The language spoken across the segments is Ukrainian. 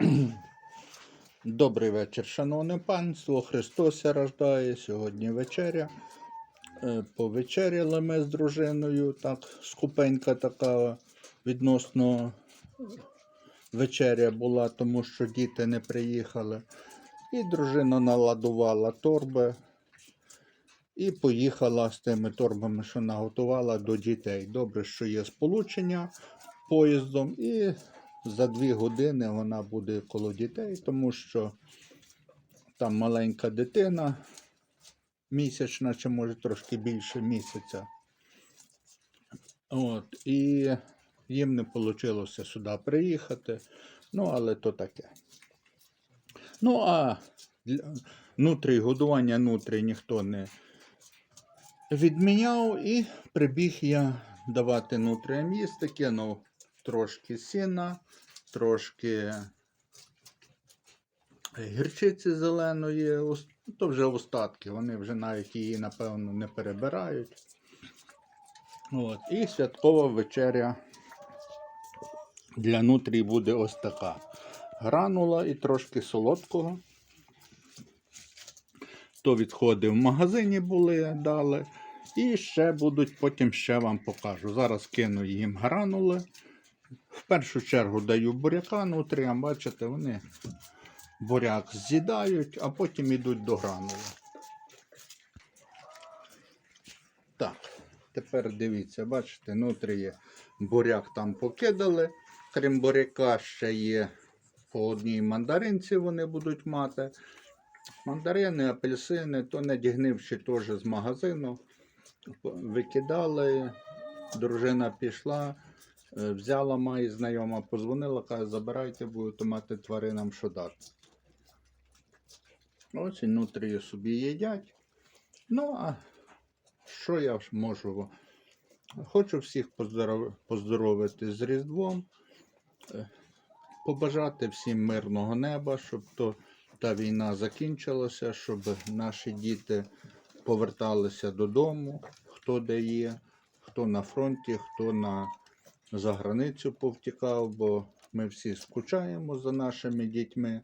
Добрий вечір, шановне панство. Христос рождає. Сьогодні вечеря. Е, Повечеряли ми з дружиною, так, скупенька така відносно вечеря була, тому що діти не приїхали. І дружина наладувала торби і поїхала з тими торбами, що наготувала до дітей. Добре, що є сполучення поїздом, і за дві години вона буде коло дітей, тому що там маленька дитина, місячна, чи може трошки більше місяця. От, і їм не вийшло сюди приїхати. Ну, але то таке. Ну, а для- годування нутрій ніхто не відміняв, і прибіг я давати нутріям їсти, кинув трошки сіна, трошки гірчиці зеленої, то вже остатки, вони вже навіть її, напевно, не перебирають. От. І святкова вечеря для нутрій буде ось така. Гранула і трошки солодкого. То відходи в магазині були, дали. І ще будуть, потім ще вам покажу. Зараз кину їм гранули. В першу чергу даю буряка нутріям, бачите, вони буряк з'їдають, а потім йдуть до гранули. Так, тепер дивіться, бачите, нутрії буряк там покидали. Крім буряка, ще є по одній мандаринці вони будуть мати. Мандарини, апельсини, то надігнивши теж з магазину. Викидали, дружина пішла, взяла має знайома, позвонила, каже, забирайте, будете мати тваринам що дати. Ось і нутрії собі їдять. Ну, а що я можу? Хочу всіх поздоров- поздоровити з Різдвом, е, побажати всім мирного неба, щоб то, та війна закінчилася, щоб наші діти поверталися додому, хто де є, хто на фронті, хто на за границю повтікав, бо ми всі скучаємо за нашими дітьми.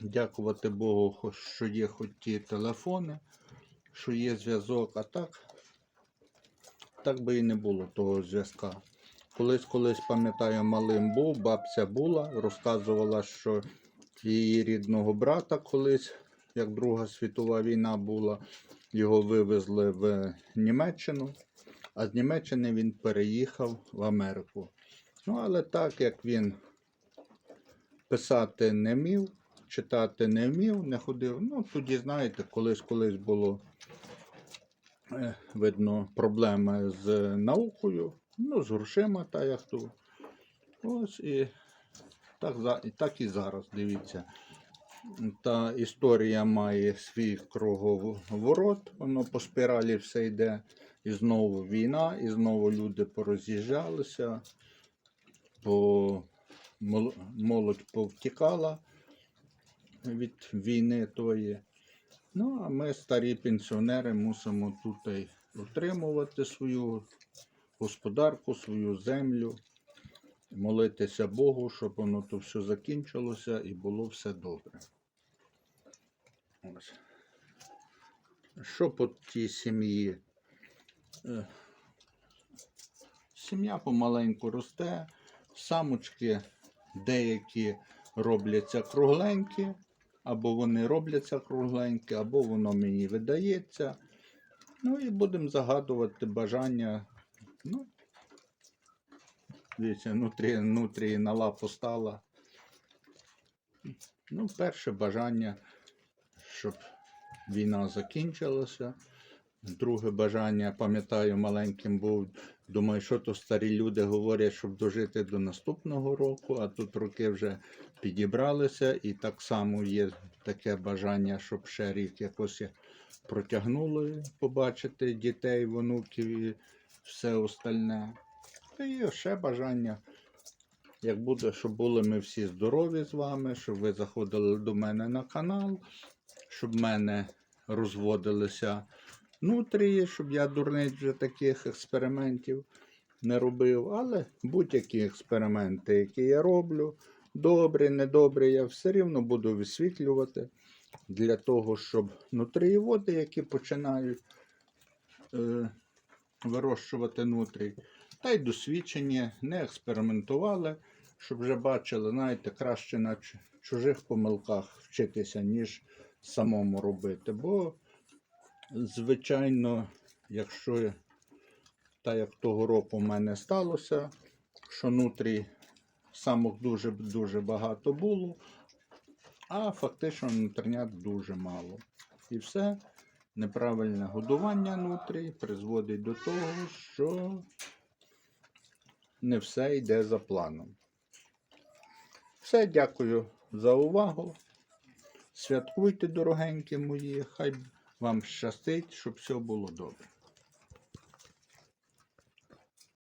Дякувати Богу, що є хоч ті телефони, що є зв'язок, а так, так би і не було того зв'язка. Колись, колись, пам'ятаю, малим був, бабця була, розказувала, що її рідного брата колись, як Друга світова війна була, його вивезли в Німеччину, а з Німеччини він переїхав в Америку. Ну, але так як він писати не вмів, читати не вмів, не ходив. Ну, тоді, знаєте, колись колись було е, видно проблеми з наукою, ну, з грошима, та як то. Ось і так, і так і зараз, дивіться. Та історія має свій круговорот, воно по спіралі все йде. І знову війна, і знову люди пороз'їжджалися, по... молодь повтікала від війни тої. Ну, а ми, старі пенсіонери, мусимо тут і утримувати свою господарку, свою землю, молитися Богу, щоб воно то все закінчилося і було все добре. Ось. Що по тій сім'ї? Е, Сім'я помаленьку росте, самочки деякі робляться кругленькі, або вони робляться кругленькі, або воно мені видається. Ну і будемо загадувати бажання. Ну, дивіться, внутрі, на лапу стала. Ну, перше бажання, щоб війна закінчилася. Друге бажання, пам'ятаю, маленьким був. Думаю, що то старі люди говорять, щоб дожити до наступного року, а тут роки вже підібралися, і так само є таке бажання, щоб ще рік якось протягнули, побачити дітей, внуків і все остальне. Та є ще бажання, як буде, щоб були ми всі здорові з вами, щоб ви заходили до мене на канал, щоб в мене розводилися нутрії, щоб я дурниць вже таких експериментів не робив. Але будь-які експерименти, які я роблю, добре, недобре, я все рівно буду висвітлювати для того, щоб нутрієводи, які починають е, вирощувати нутрій, та й досвідчені, не експериментували, щоб вже бачили, знаєте, краще на чужих помилках вчитися, ніж самому робити. Бо, звичайно, якщо та як того року в мене сталося, що нутрій самок дуже-дуже багато було, а фактично нутринят дуже мало. І все неправильне годування нутрій призводить до того, що не все йде за планом. Все, дякую за увагу. Святкуйте, дорогенькі мої, хай вам щастить, щоб все було добре.